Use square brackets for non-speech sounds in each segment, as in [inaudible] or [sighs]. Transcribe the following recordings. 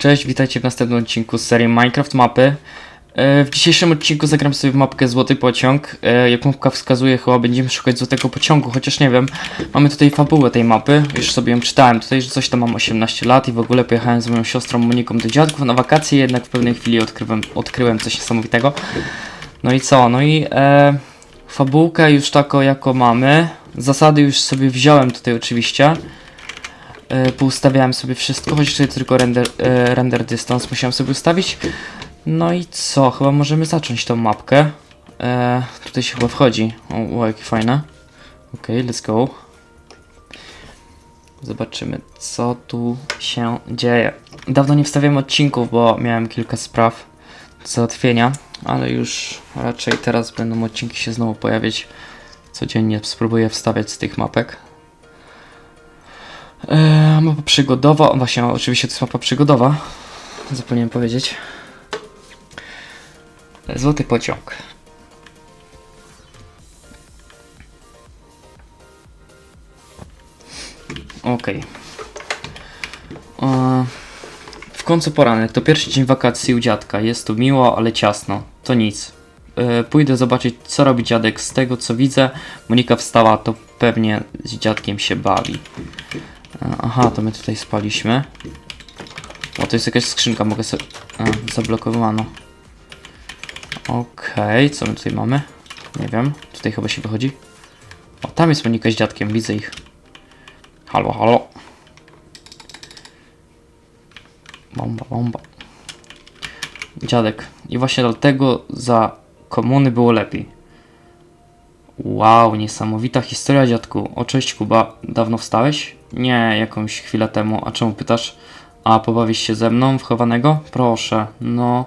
Cześć, witajcie w następnym odcinku z serii Minecraft Mapy. E, W dzisiejszym odcinku zagram sobie w mapkę Złoty Pociąg. E, Jak mapka wskazuje, chyba będziemy szukać Złotego Pociągu, chociaż nie wiem. Mamy tutaj fabułę tej mapy, już sobie ją czytałem. Tutaj, że coś tam mam 18 lat i w ogóle pojechałem z moją siostrą Moniką do dziadków na wakacje, jednak w pewnej chwili odkryłem, odkryłem coś niesamowitego. No i co? No i e, fabułkę już taką jako mamy. Zasady już sobie wziąłem tutaj oczywiście. E, poustawiałem sobie wszystko, choć tutaj tylko render, e, render distance musiałem sobie ustawić. No i co? Chyba możemy zacząć tą mapkę. E, tutaj się chyba wchodzi. O, jakie fajne. Okej, let's go. Zobaczymy, co tu się dzieje. Dawno nie wstawiałem odcinków, bo miałem kilka spraw do załatwienia, ale już raczej teraz będą odcinki się znowu pojawiać. Codziennie spróbuję wstawiać z tych mapek. Eee, mapa przygodowa, właśnie, oczywiście to jest mapa przygodowa, zapomniałem powiedzieć. Złoty pociąg. Okej. Eee, W końcu poranek, to pierwszy dzień wakacji u dziadka. Jest tu miło, ale ciasno. To nic. Eee, Pójdę zobaczyć, co robi dziadek. Z tego, co widzę, Monika wstała, to pewnie z dziadkiem się bawi. E, Aha, to my tutaj spaliśmy. O, to jest jakaś skrzynka, mogę sobie... A, zablokowano. Okej, co my tutaj mamy? Nie wiem, tutaj chyba się wychodzi. O, tam jest Monika z dziadkiem, widzę ich. Halo, halo. Bomba, bomba. Dziadek. I właśnie dlatego za komuny było lepiej. Wow, niesamowita historia, dziadku. O, cześć, Kuba. Dawno wstałeś? Nie, jakąś chwilę temu. A czemu pytasz? A pobawisz się ze mną wchowanego? Proszę, no.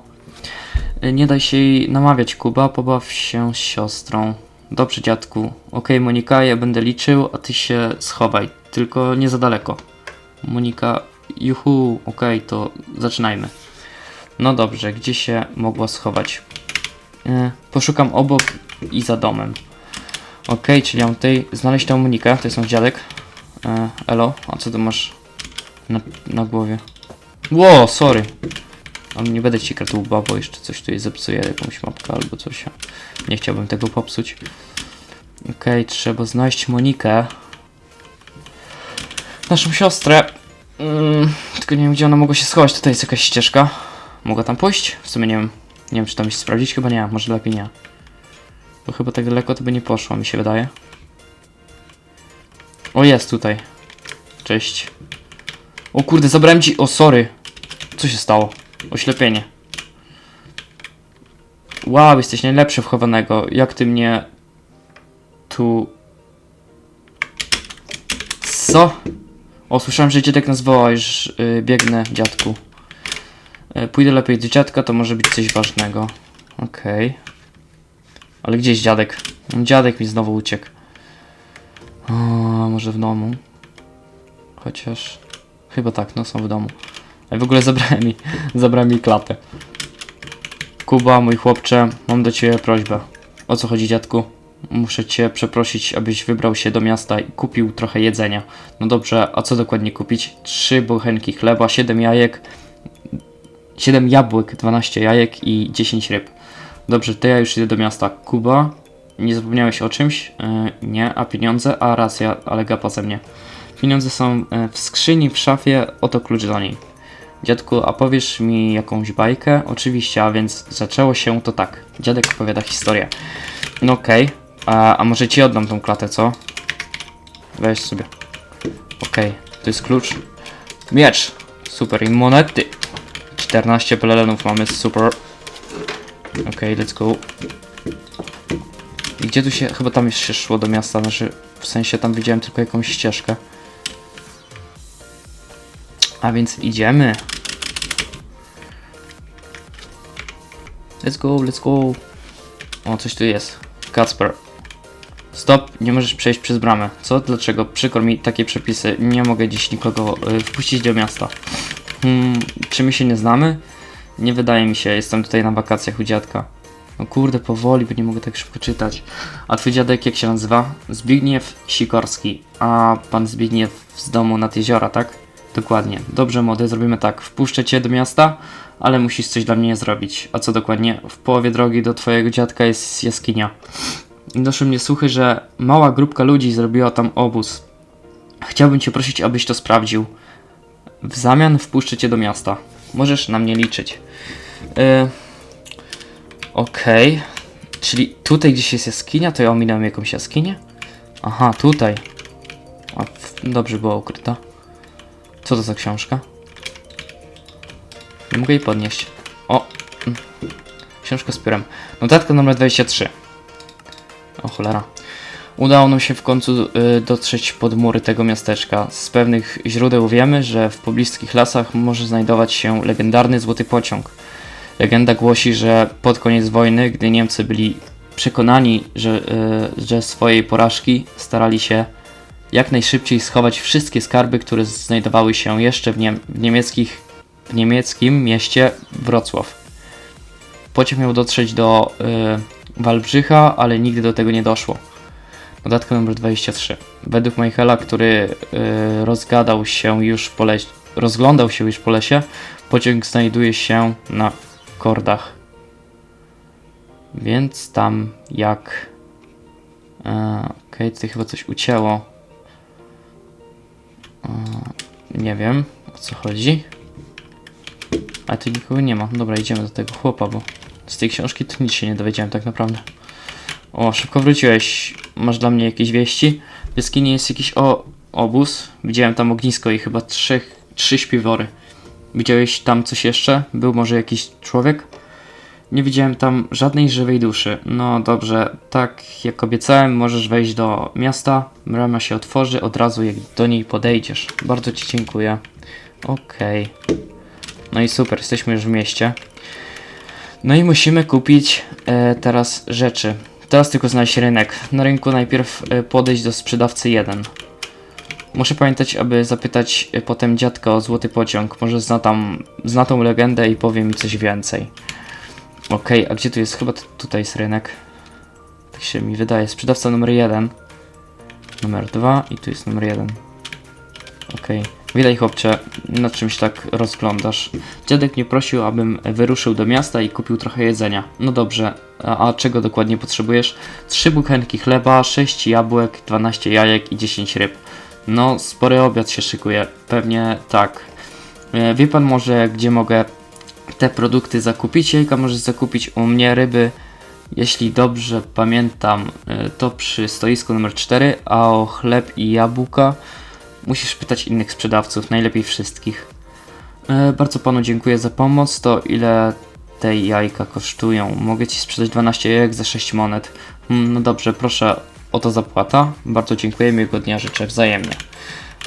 Y, Nie daj się jej namawiać, Kuba. Pobaw się z siostrą. Dobrze, dziadku. Okej, Monika, ja będę liczył, a ty się schowaj. Tylko nie za daleko. Monika, juhu, okej, to zaczynajmy. No dobrze, gdzie się mogła schować? Y, Poszukam obok i za domem. Okej, czyli mam tutaj znaleźć tą Monikę, to jest nasz dziadek. E, elo, a co ty masz na, na głowie? Ło, sorry. Ale nie będę ci kradł łba, bo jeszcze coś tutaj zepsuje, jakąś mapkę albo coś. Nie chciałbym tego popsuć. Okej, trzeba znaleźć Monikę. Naszą siostrę. Mm, tylko nie wiem, gdzie ona mogła się schować. Tutaj jest jakaś ścieżka. Mogę tam pójść? W sumie nie wiem. Nie wiem, czy tam się sprawdzić. Chyba nie, może lepiej nie. Bo chyba tak daleko to by nie poszło, mi się wydaje. O, jest tutaj. Cześć. O kurde, zabrałem ci... O, sorry. Co się stało? Oślepienie. Wow, jesteś najlepszy w chowanego. Jak ty mnie... Tu... Co? O, słyszałem, że dziadek nas woła, już y, biegnę, dziadku. Y, pójdę lepiej do dziadka, to może być coś ważnego. Okej. Ale gdzieś dziadek? Dziadek mi znowu uciekł. O, może w domu? Chociaż... Chyba tak, no są w domu. A w ogóle zabrałem mi, [laughs] zabrałem mi klatę. Kuba, mój chłopcze, mam do ciebie prośbę. O co chodzi, dziadku? Muszę cię przeprosić, abyś wybrał się do miasta i kupił trochę jedzenia. No dobrze, a co dokładnie kupić? Trzy bochenki chleba, siedem jajek, 7 jabłek, 12 jajek i 10 ryb. Dobrze, to ja już idę do miasta. Kuba, nie zapomniałeś o czymś? E, nie, a pieniądze? A racja, ale gapa ze mnie. Pieniądze są e, w skrzyni, w szafie, oto klucz do niej. Dziadku, a powiesz mi jakąś bajkę? Oczywiście, a więc zaczęło się to tak. Dziadek opowiada historię. No okej, a, a może ci oddam tą klatę, co? Weź sobie. Okej, to jest klucz. Miecz! Super, i monety! 14 pelelenów mamy, super. Okej, let's go. I gdzie tu się... Chyba tam jeszcze szło do miasta, znaczy... W sensie tam widziałem tylko jakąś ścieżkę. A więc idziemy. Let's go, let's go. O, coś tu jest. Kacper. Stop, nie możesz przejść przez bramę. Co? Dlaczego? Przykro mi takie przepisy. Nie mogę dziś nikogo y, wpuścić do miasta. Hmm, czy my się nie znamy? Nie wydaje mi się, jestem tutaj na wakacjach u dziadka. No kurde, powoli, bo nie mogę tak szybko czytać. A twój dziadek jak się nazywa? Zbigniew Sikorski. A pan Zbigniew z domu nad jeziora, tak? Dokładnie. Dobrze, młody, zrobimy tak. Wpuszczę cię do miasta, ale musisz coś dla mnie zrobić. A co dokładnie? W połowie drogi do twojego dziadka jest jaskinia. Doszły mnie słuchy, że mała grupka ludzi zrobiła tam obóz. Chciałbym cię prosić, abyś to sprawdził. W zamian wpuszczę cię do miasta. Możesz na mnie liczyć. Yy, Okej. Czyli tutaj gdzieś jest jaskinia, to ja ominąłem jakąś jaskinię? Aha, tutaj. Dobrze była ukryta. Co to za książka? Nie mogę jej podnieść. O! mm. Książka z piórem. Notatka numer 23. O cholera. Udało nam się w końcu y, dotrzeć pod mury tego miasteczka. Z pewnych źródeł wiemy, że w pobliskich lasach może znajdować się legendarny złoty pociąg. Legenda głosi, że pod koniec wojny, gdy Niemcy byli przekonani, że, y, że swojej porażki starali się jak najszybciej schować wszystkie skarby, które znajdowały się jeszcze w, w, niemieckich, w niemieckim mieście Wrocław. Pociąg miał dotrzeć do y, Wałbrzycha, ale nigdy do tego nie doszło. Dodatek numer 23. Według Michaela, który y, rozgadał się już po lesie, rozglądał się już po lesie, pociąg znajduje się na Więc tam jak... E, Okej, tutaj chyba coś ucięło. E, nie wiem o co chodzi. Ale tu nikogo nie ma. Dobra, idziemy do tego chłopa, bo z tej książki to nic się nie dowiedziałem tak naprawdę. O, szybko wróciłeś. Masz dla mnie jakieś wieści? W jaskini jest jakiś o, obóz. Widziałem tam ognisko i chyba trzech, trzy śpiwory. Widziałeś tam coś jeszcze? Był może jakiś człowiek? Nie widziałem tam żadnej żywej duszy. No dobrze, tak jak obiecałem, możesz wejść do miasta. Brama się otworzy od razu, jak do niej podejdziesz. Bardzo Ci dziękuję. Okej. No i super, jesteśmy już w mieście. No i musimy kupić e, teraz rzeczy. Teraz tylko znaleźć rynek. Na rynku najpierw e, podejść do sprzedawcy 1. Muszę pamiętać, aby zapytać e, potem dziadka o złoty pociąg. Może zna tam, zna tą legendę i powie mi coś więcej. Okej, a gdzie tu jest? Chyba tutaj jest rynek. Tak się mi wydaje. Sprzedawca numer 1. Numer 2 i tu jest numer 1. Okej. Widaj chłopcze, na czymś tak rozglądasz. Dziadek mnie prosił, abym wyruszył do miasta i kupił trochę jedzenia. No dobrze, a, a czego dokładnie potrzebujesz? Trzy buchenki chleba, 6 jabłek, 12 jajek i 10 ryb. No, spory obiad się szykuje. Pewnie tak. E, Wie pan może, gdzie mogę te produkty zakupić? Jajka możesz zakupić u mnie, ryby. Jeśli dobrze pamiętam, e, to przy stoisku numer 4, a o chleb i jabłka musisz pytać innych sprzedawców, najlepiej wszystkich. E, bardzo panu dziękuję za pomoc. To ile te jajka kosztują? Mogę ci sprzedać 12 jajek za 6 monet. Mm, no dobrze, proszę o to zapłata. Bardzo dziękuję, miłego dnia życzę wzajemnie.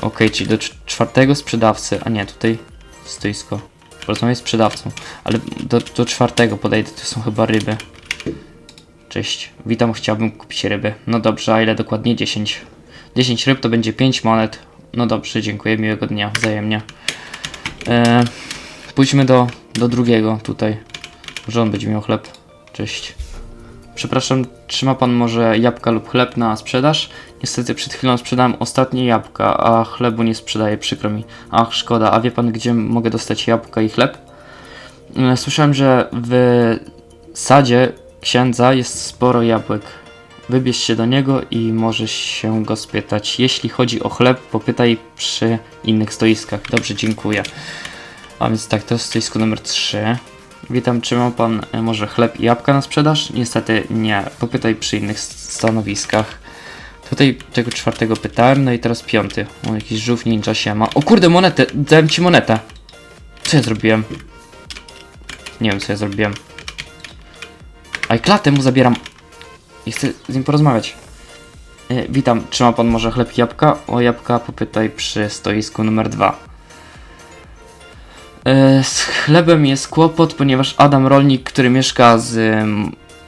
Ok, czyli do cz- czwartego sprzedawcy, a nie, tutaj stoisko. Porozmawiaj z sprzedawcą, ale do, do czwartego podejdę, to są chyba ryby. Cześć, witam, chciałbym kupić ryby. No dobrze, a ile dokładnie? 10. 10 ryb to będzie 5 monet. No dobrze, dziękuję, miłego dnia, wzajemnie. E, pójdźmy do, do drugiego tutaj. Może on będzie miał chleb. Cześć. Przepraszam, trzyma pan może jabłka lub chleb na sprzedaż? Niestety przed chwilą sprzedałem ostatnie jabłka, a chlebu nie sprzedaję, przykro mi. Ach, szkoda. A wie pan, gdzie mogę dostać jabłka i chleb? E, Słyszałem, że w sadzie księdza jest sporo jabłek. Wybierz się do niego i możesz się go spytać. Jeśli chodzi o chleb, popytaj przy innych stoiskach. Dobrze, dziękuję. A więc tak, to jest stoisko numer 3. Witam, czy ma pan e, może chleb i jabłka na sprzedaż? Niestety nie. Popytaj przy innych stanowiskach. Tutaj tego czwartego pytałem, no i teraz piąty. O, jakiś żółw ninja się ma. O kurde, monetę! Dałem ci monetę! Co ja zrobiłem? Nie wiem, co ja zrobiłem. A i klatę mu zabieram. I chcę z nim porozmawiać. E, witam, czy ma pan może chleb i jabłka? O jabłka popytaj przy stoisku numer 2. E, z chlebem jest kłopot, ponieważ Adam Rolnik, który mieszka z,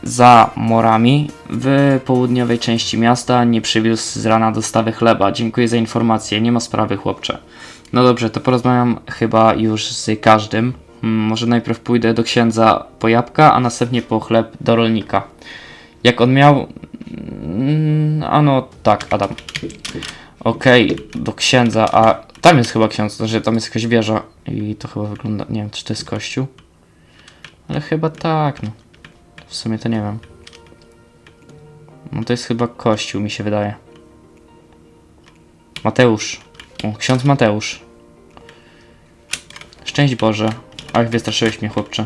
za morami w południowej części miasta, nie przywiózł z rana dostawy chleba. Dziękuję za informację, nie ma sprawy, chłopcze. No dobrze, to porozmawiam chyba już z każdym. Hmm, może najpierw pójdę do księdza po jabłka, a następnie po chleb do rolnika. Jak on miał. Mm, A no tak, Adam. Okej, do księdza, a Tam jest chyba ksiądz, znaczy tam jest jakaś wieża i to chyba wygląda, nie wiem czy to jest kościół. Ale chyba tak, no. W sumie to nie wiem. No to jest chyba kościół, mi się wydaje. Mateusz. O, ksiądz Mateusz. Szczęść Boże. Ach, wystraszyłeś mnie, chłopcze.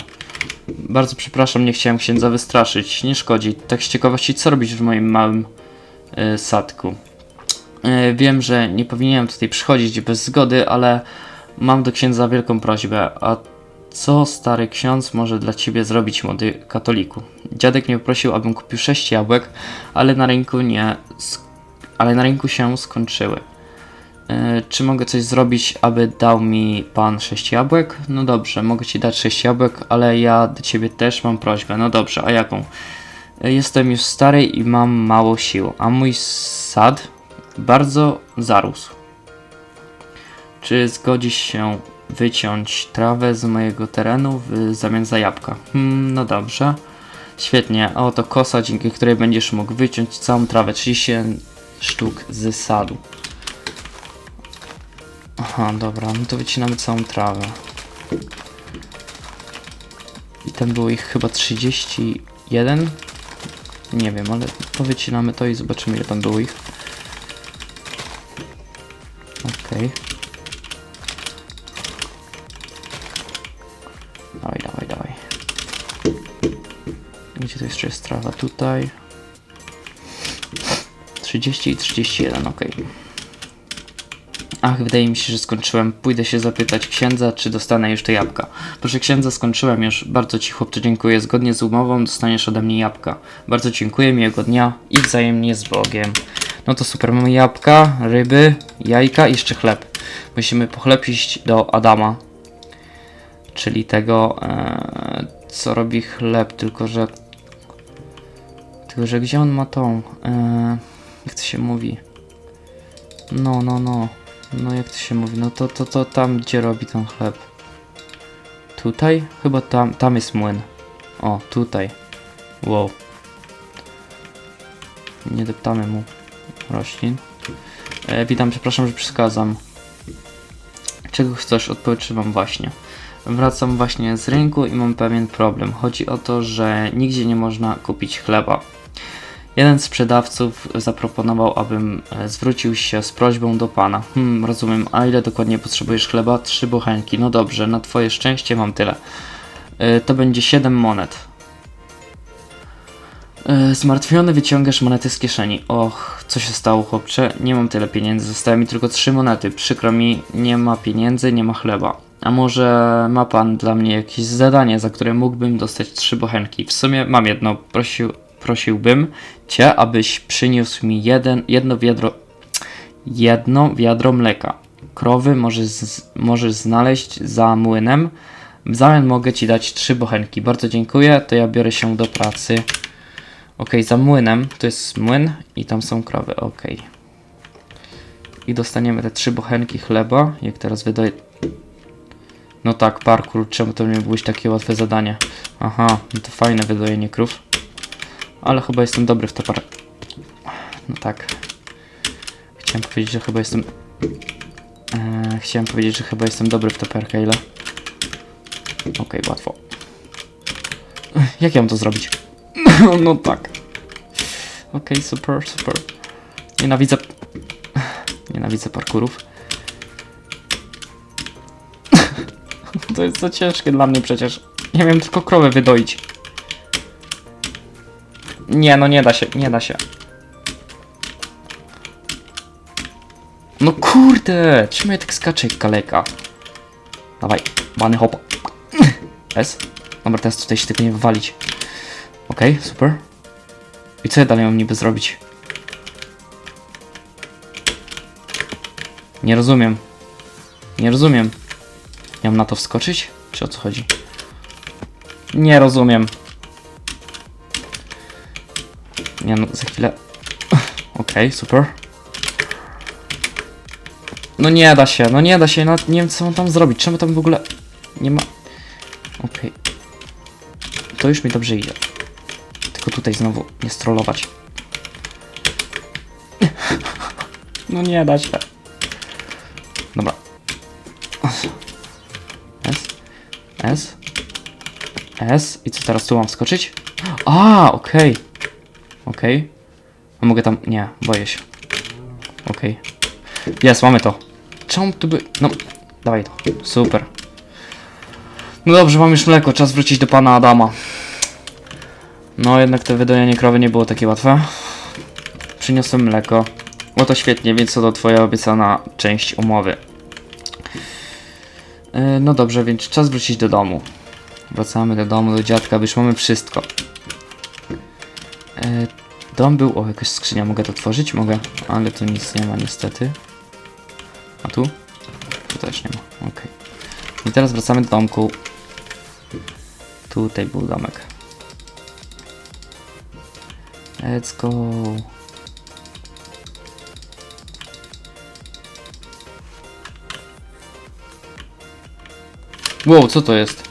Bardzo przepraszam, nie chciałem księdza wystraszyć. Nie szkodzi. Tak z ciekawości, co robisz w moim małym y, sadku? Y, wiem, że nie powinienem tutaj przychodzić bez zgody, ale mam do księdza wielką prośbę. A co stary ksiądz może dla ciebie zrobić, młody katoliku? Dziadek mnie prosił, abym kupił sześć jabłek, ale na rynku nie. Ale na rynku się skończyły. E, Czy mogę coś zrobić, aby dał mi pan 6 jabłek? No dobrze, mogę ci dać 6 jabłek, ale ja do ciebie też mam prośbę. No dobrze, a jaką? E, Jestem już stary i mam mało sił, a mój sad bardzo zarósł. Czy zgodzisz się wyciąć trawę z mojego terenu w zamian za jabłka? Hmm, no dobrze. Świetnie, a oto kosa, dzięki której będziesz mógł wyciąć całą trawę, 37 sztuk z sadu. Aha, dobra, no to wycinamy całą trawę. I tam było ich chyba 31. Nie wiem, ale to wycinamy to i zobaczymy ile tam było ich. Okej. Dawaj, dawaj, dawaj. Gdzie to jeszcze jest trawa? Tutaj. 30 i 31, okej. Ach, wydaje mi się, że skończyłem. Pójdę się zapytać księdza, czy dostanę już te jabłka. Proszę księdza, skończyłem już. Bardzo ci chłopcze dziękuję. Zgodnie z umową dostaniesz ode mnie jabłka. Bardzo dziękuję, miłego dnia i wzajemnie z Bogiem. No to super, mamy jabłka, ryby, jajka i jeszcze chleb. Musimy po chleb iść do Adama. Czyli tego, e, co robi chleb, tylko że... Tylko, że gdzie on ma tą... E, jak to się mówi? No, no, no. No jak to się mówi? No to, to, to tam, gdzie robi ten chleb. Tutaj? Chyba tam, tam jest młyn. O, tutaj. Wow. Nie deptamy mu roślin. E, witam, przepraszam, że przeszkadzam. Czego chcesz? Odpoczywam właśnie. Wracam właśnie z rynku i mam pewien problem. Chodzi o to, że nigdzie nie można kupić chleba. Jeden z sprzedawców zaproponował, abym e, zwrócił się z prośbą do pana. Hmm, rozumiem. A ile dokładnie potrzebujesz chleba? Trzy bochenki. No dobrze, na twoje szczęście mam tyle. E, to będzie 7 monet. E, Zmartwiony wyciągasz monety z kieszeni. Och, co się stało, chłopcze? Nie mam tyle pieniędzy, zostały mi tylko trzy monety. Przykro mi, nie ma pieniędzy, nie ma chleba. A może ma pan dla mnie jakieś zadanie, za które mógłbym dostać trzy bochenki? W sumie mam jedno. Prosił, prosiłbym cię, abyś przyniósł mi jeden, jedno wiadro, jedno wiadro mleka. Krowy możesz, możesz znaleźć za młynem. W zamian mogę ci dać trzy bochenki. Bardzo dziękuję, to ja biorę się do pracy. Ok, za młynem to jest młyn i tam są krowy. Ok. I dostaniemy te trzy bochenki chleba. Jak teraz wydaje. No tak, parkour. Czemu to nie było takie łatwe zadanie? Aha, no to fajne wydojenie krów. Ale chyba jestem dobry w to par... No tak. Chciałem powiedzieć, że chyba jestem... Eee, chciałem powiedzieć, że chyba jestem dobry w to parkale. Okej, łatwo. Jak ja mam to zrobić? [laughs] no tak. Okej, super, super. Nienawidzę... [sighs] Nienawidzę parkurów. [laughs] to jest za ciężkie dla mnie przecież. Nie wiem tylko krowę wydoić. Nie, no nie da się, nie da się. No kurde, ja tak skaczę jak kaleka? Dawaj, bany hopa. [laughs] S. Dobra, teraz tutaj się tego nie wywalić. Okej, super. I co ja dalej mam niby zrobić? Nie rozumiem. Nie rozumiem. Mam na to wskoczyć? Czy o co chodzi? Nie rozumiem. Nie no, za chwilę. [laughs] Okej, super. No nie da się, no nie da się, nie wiem co mam tam zrobić. Czemu tam w ogóle nie ma... Okej. To już mi dobrze idzie tutaj znowu nie strollować. No nie da się. Dobra. S. S. S. I co teraz tu mam skoczyć? A, okej. Okay. Okej. Okay. Mogę tam... Nie, boję się. Okej. Okay. Jest, mamy to. Czemu tu by... No, dawaj to. Super. No dobrze, mam już mleko. Czas wrócić do pana Adama. No jednak to wydojenie krowy nie było takie łatwe. Przyniosłem mleko. No to świetnie, więc to twoja obiecana część umowy. Yy, no dobrze, więc czas wrócić do domu. Wracamy do domu, do dziadka, bo już mamy wszystko. Yy, dom był... O, jakaś skrzynia, mogę to otworzyć? Mogę, ale tu nic nie ma niestety. A tu? Tu też nie ma, okej. I teraz wracamy do domku. Tutaj był domek. Let's go. Wow, co to jest?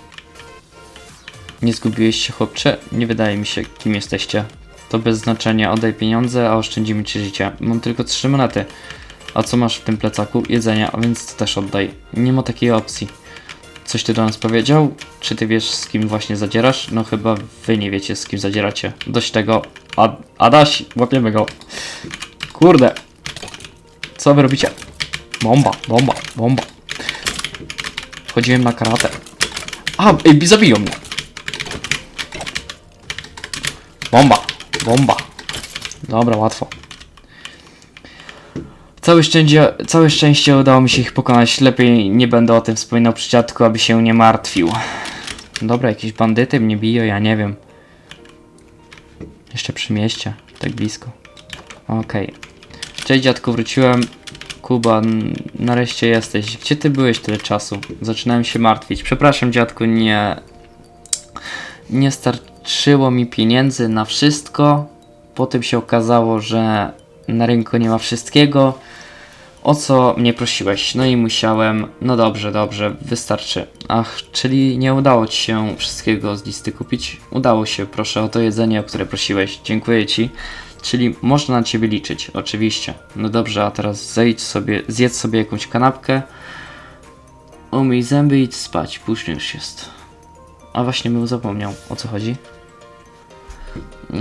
Nie zgubiłeś się, chłopcze? Nie wydaje mi się, kim jesteście. To bez znaczenia. Oddaj pieniądze, a oszczędzimy ci życie. Mam tylko trzy monety. A co masz w tym plecaku? Jedzenia, a więc to też oddaj. Nie ma takiej opcji. Coś ty do nas powiedział? Czy ty wiesz, z kim właśnie zadzierasz? No chyba wy nie wiecie, z kim zadzieracie. Dość tego. Ad Adaś, łapiemy go. Kurde. Co wy robicie? Bomba, bomba, bomba. Chodziłem na karate. A, ej, zabiją mnie. Bomba, bomba. Dobra, łatwo. Całe szczęście, całe szczęście udało mi się ich pokonać. Lepiej nie będę o tym wspominał przy dziadku, aby się nie martwił. Dobra, jakieś bandyty mnie biją, ja nie wiem. Jeszcze przy mieście, tak blisko. Okej. Cześć dziadku, wróciłem. Kuba, nareszcie jesteś. Gdzie ty byłeś tyle czasu? Zaczynałem się martwić. Przepraszam dziadku, nie... Nie starczyło mi pieniędzy na wszystko. Potem się okazało, że na rynku nie ma wszystkiego. O co mnie prosiłeś? No i musiałem. No dobrze, dobrze, wystarczy. Ach, czyli nie udało ci się wszystkiego z listy kupić? Udało się, proszę o to jedzenie, o które prosiłeś. Dziękuję ci. Czyli można na ciebie liczyć, oczywiście. No dobrze, a teraz zejdź sobie, zjedz sobie jakąś kanapkę. Umyj zęby i idź spać, późno już jest. A właśnie bym zapomniał, o co chodzi.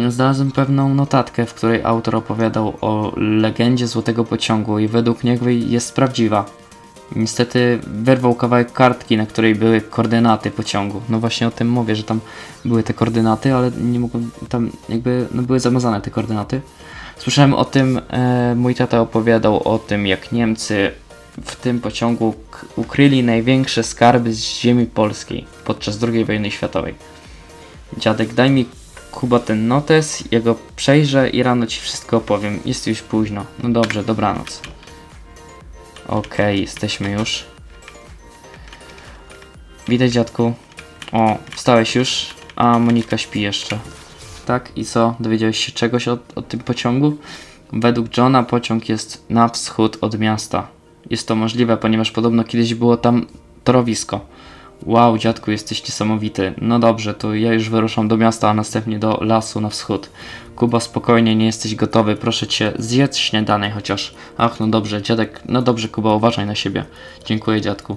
Znalazłem pewną notatkę, w której autor opowiadał o legendzie Złotego Pociągu i według niego jest prawdziwa. Niestety wyrwał kawałek kartki, na której były koordynaty pociągu. No właśnie o tym mówię, że tam były te koordynaty, ale nie mogłem, tam jakby, no były zamazane te koordynaty. Słyszałem o tym, e, mój tata opowiadał o tym, jak Niemcy w tym pociągu ukryli największe skarby z ziemi polskiej podczas II wojny światowej. Dziadek, daj mi Kuba ten notes, ja przejrzę i rano ci wszystko opowiem. Jest już późno. No dobrze, dobranoc. Okej, jesteśmy już. Widać dziadku. O, wstałeś już, a Monika śpi jeszcze. Tak, i co? Dowiedziałeś się czegoś o, o tym pociągu? Według Johna pociąg jest na wschód od miasta. Jest to możliwe, ponieważ podobno kiedyś było tam torowisko. Wow, dziadku, jesteś niesamowity. No dobrze, to ja już wyruszam do miasta, a następnie do lasu na wschód. Kuba, spokojnie, nie jesteś gotowy. Proszę cię, zjedz śniadanie chociaż. Ach, no dobrze, dziadek. No dobrze, Kuba, uważaj na siebie. Dziękuję, dziadku.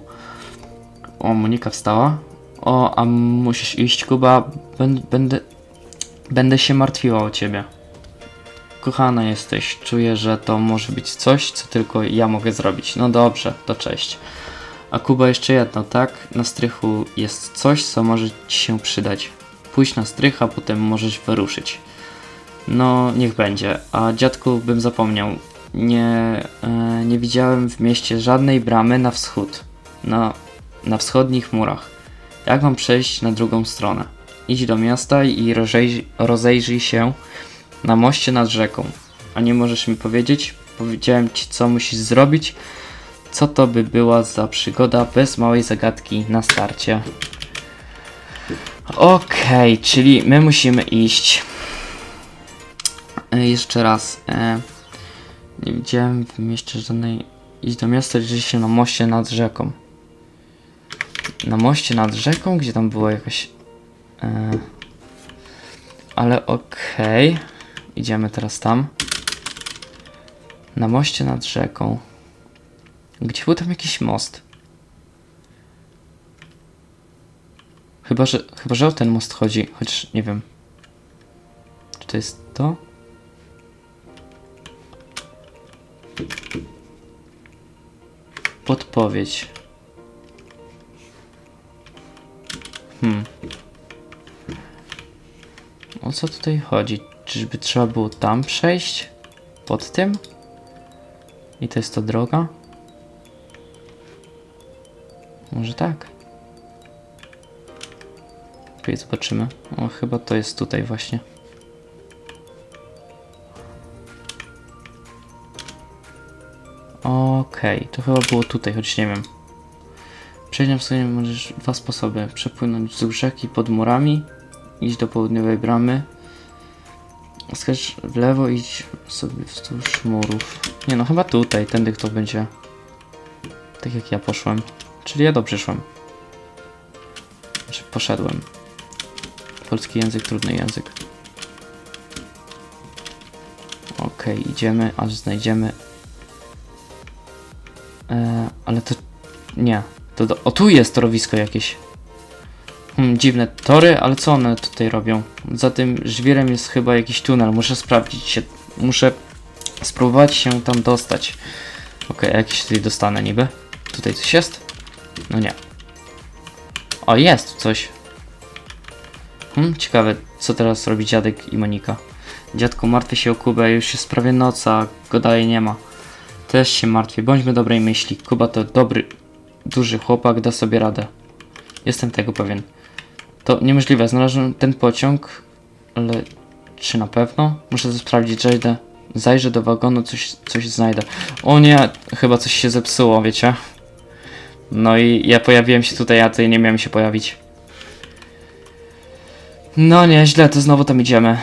O, Monika wstała. O, a musisz iść, Kuba. Bę- Będę. Będę się martwiła o ciebie. Kochana jesteś, czuję, że to może być coś, co tylko ja mogę zrobić. No dobrze, to cześć. A Kuba jeszcze jedno, tak? Na strychu jest coś, co może ci się przydać. Pójdź na strych, a potem możesz wyruszyć. No, niech będzie. A dziadku bym zapomniał. Nie, e, nie widziałem w mieście żadnej bramy na wschód. Na, na wschodnich murach. Jak mam przejść na drugą stronę? Idź do miasta i rozejrzyj, rozejrzyj się na moście nad rzeką. A nie możesz mi powiedzieć? Powiedziałem ci, co musisz zrobić. Co to by była za przygoda bez małej zagadki na starcie? Okej, czyli my musimy iść. E, jeszcze raz. E, nie widziałem w mieście żadnej. Iść do miasta, się na moście nad rzeką. Na moście nad rzeką, gdzie tam była jakaś. E, ale okej. Idziemy teraz tam. Na moście nad rzeką. Gdzie był tam jakiś most? Chyba, że, chyba, że o ten most chodzi, chociaż nie wiem. Czy to jest to? Podpowiedź. Hmm. O co tutaj chodzi? Czyżby trzeba było tam przejść? Pod tym? I to jest to droga? Może tak? Okej, zobaczymy. O, chyba to jest tutaj właśnie. Okej, to chyba było tutaj, choć nie wiem. Przejdziemy w sumie możesz dwa sposoby. Przepłynąć wzdłuż rzeki pod murami, iść do południowej bramy. Skacz w lewo, idź sobie wzdłuż murów. Nie no, chyba tutaj, tędy to będzie. Tak jak ja poszłem. Czyli ja dobrze szłem. Znaczy poszedłem. Polski język, trudny język. Okej, idziemy, aż znajdziemy. E, ale to. Nie. To do... O, tu jest torowisko jakieś. Hmm, dziwne tory, ale co one tutaj robią? Za tym żwirem jest chyba jakiś tunel. Muszę sprawdzić się. Muszę spróbować się tam dostać. Okej, a jak się tutaj dostanę niby? Tutaj coś jest? No nie. O, jest coś. Hmm, ciekawe, co teraz robi dziadek i Monika. Dziadku, martwię się o Kubę, już jest prawie noc, a go dalej nie ma. Też się martwię, bądźmy dobrej myśli. Kuba to dobry, duży chłopak, da sobie radę. Jestem tego pewien. To niemożliwe, znalazłem ten pociąg, ale czy na pewno? Muszę to sprawdzić, zajdę. Zajrzę do wagonu, coś, coś znajdę. O nie, chyba coś się zepsuło, wiecie? No i ja pojawiłem się tutaj, a tutaj nie miałem się pojawić. No nieźle, to znowu tam idziemy.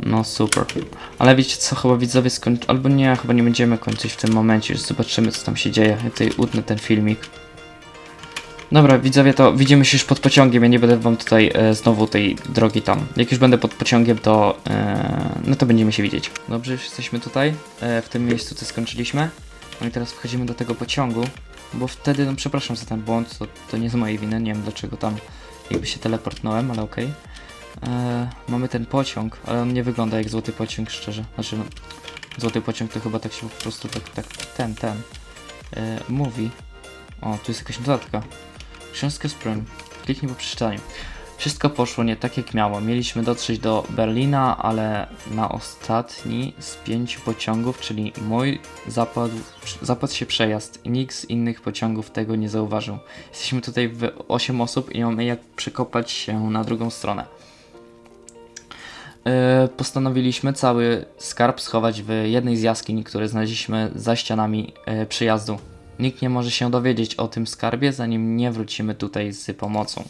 No super. Ale wiecie co, chyba widzowie skończy... Albo nie, chyba nie będziemy kończyć w tym momencie, już zobaczymy co tam się dzieje. Ja tutaj utnę ten filmik. Dobra, widzowie, to widzimy się już pod pociągiem, ja nie będę wam tutaj e, znowu tej drogi tam. Jak już będę pod pociągiem, to e, no to będziemy się widzieć. Dobrze, już jesteśmy tutaj, e, w tym miejscu, co skończyliśmy. No i teraz wchodzimy do tego pociągu, bo wtedy, no przepraszam za ten błąd, to, to nie z mojej winy, nie wiem dlaczego tam jakby się teleportnąłem, ale okej. E, mamy ten pociąg, ale on nie wygląda jak złoty pociąg, szczerze. Znaczy, no, złoty pociąg to chyba tak się po prostu tak, tak, ten, ten e, mówi. O, tu jest jakaś notatka. Książkę Sprung. Kliknij po przeczytaniu. Wszystko poszło nie tak jak miało. Mieliśmy dotrzeć do Berlina, ale na ostatni z pięciu pociągów, czyli mój, zapadł, zapadł się przejazd nikt z innych pociągów tego nie zauważył. Jesteśmy tutaj w 8 osób i mamy jak przekopać się na drugą stronę. Yy, postanowiliśmy cały skarb schować w jednej z jaskiń, które znaleźliśmy za ścianami yy, przyjazdu. Nikt nie może się dowiedzieć o tym skarbie, zanim nie wrócimy tutaj z pomocą.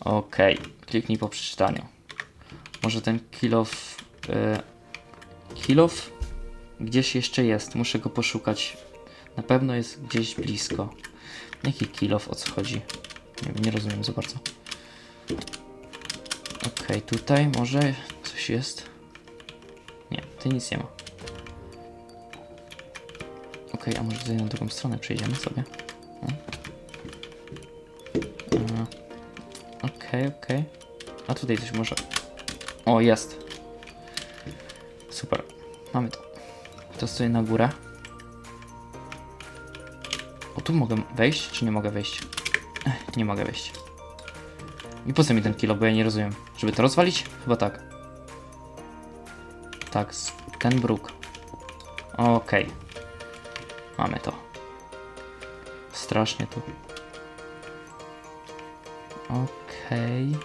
Okej, kliknij po przeczytaniu. Może ten kilof. Yy, kilof? Gdzieś jeszcze jest, muszę go poszukać. Na pewno jest gdzieś blisko. Jaki kilof, o co chodzi? Nie, nie rozumiem za bardzo. Okej, tutaj może coś jest. Nie, tutaj nic nie ma. Okej, a może tutaj na drugą stronę przejdziemy sobie? O. Aha. Okej, okej. A tutaj coś może... O, jest. Super. Mamy to. To stoję na górę. O, tu mogę wejść, czy nie mogę wejść? Ech, nie mogę wejść. I po co mi ten kilo, bo ja nie rozumiem. Żeby to rozwalić? Chyba tak. Tak, ten bruk. Okej. Mamy to. Strasznie tu. Okej.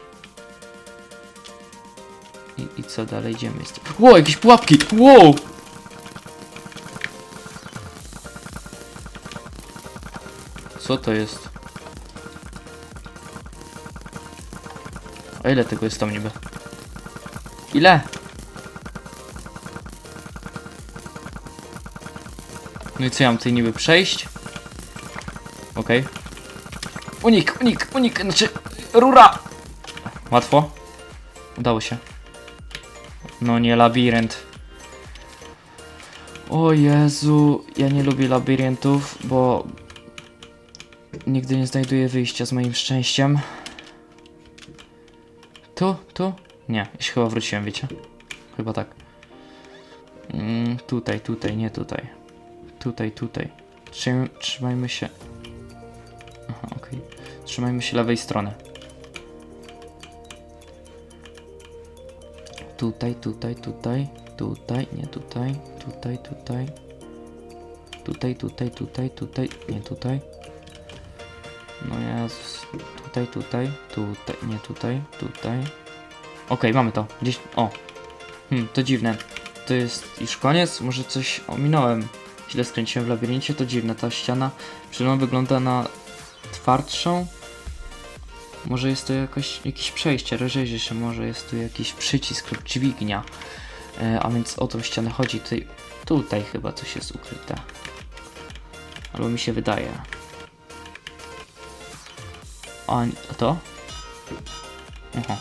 I, I co dalej idziemy? Jest... Ło, jakieś pułapki! Wow! Co to jest? A ile tego jest tam niby? Ile? No i co ja mam tutaj niby przejść? Okej. Unik, unik, unik, znaczy rura! Łatwo? Udało się. No nie, labirynt. O Jezu, ja nie lubię labiryntów, bo nigdy nie znajduję wyjścia z moim szczęściem. Tu, tu? Nie, ja się chyba wróciłem, wiecie? Chyba tak. Mm, tutaj, tutaj, nie tutaj. Tutaj, tutaj. Trzym, trzymajmy się. Aha, okej. Trzymajmy się lewej strony. Tutaj, tutaj, tutaj, tutaj, nie tutaj, tutaj, tutaj. Tutaj, tutaj, tutaj, tutaj, nie tutaj. No Jezus. Tutaj, tutaj, tutaj, nie tutaj, tutaj. Okej, mamy to. Gdzieś. O. Hmm, to dziwne. To jest już koniec? Może coś ominąłem. Źle skręciłem w labiryncie, to dziwne. Ta ściana przede mną wygląda na twardszą. Może jest to jakoś, jakieś przejście, rozejrzę się, może jest tu jakiś przycisk lub dźwignia. E, a więc o tą ścianę chodzi. Tutaj, tutaj chyba coś jest ukryte. Albo mi się wydaje. A, a to? Aha.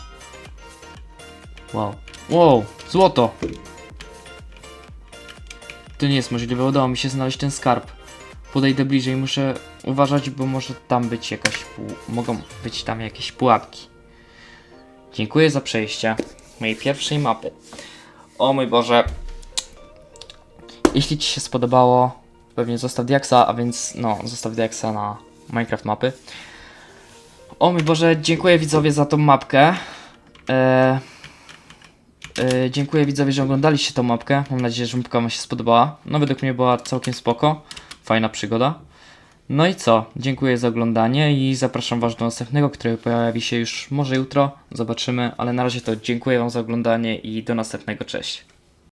Wow. Wow, złoto! To nie jest możliwe, udało mi się znaleźć ten skarb. Podejdę bliżej, muszę uważać, bo może tam być jakaś pół... mogą być tam jakieś pułapki. Dziękuję za przejście mojej pierwszej mapy. O mój Boże. Jeśli Ci się spodobało, pewnie zostaw diaksa, a więc no, zostaw diaksa na Minecraft mapy. O mój Boże, dziękuję widzowie za tą mapkę. E, e, dziękuję widzowie, że oglądaliście tą mapkę. Mam nadzieję, że mapka Wam się spodobała. No według mnie była całkiem spoko. Fajna przygoda. No i co? Dziękuję za oglądanie i zapraszam Was do następnego, który pojawi się już może jutro. Zobaczymy, ale na razie to dziękuję Wam za oglądanie i do następnego. Cześć.